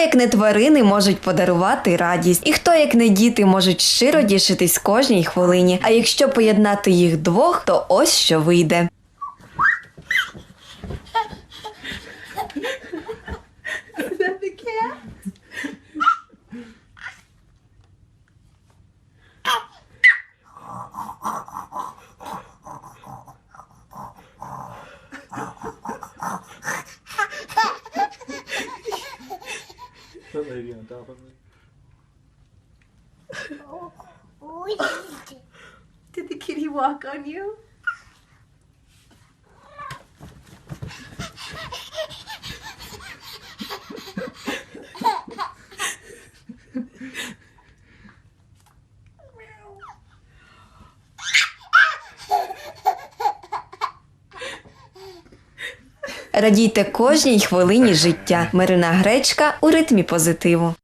як не тварини, можуть подарувати радість, і хто, як не діти, можуть щиро дішитись кожній хвилині. А якщо поєднати їх двох, то ось що вийде. Put lady on top of it. Did the kitty walk on you? Радійте кожній хвилині життя. Марина Гречка у ритмі позитиву.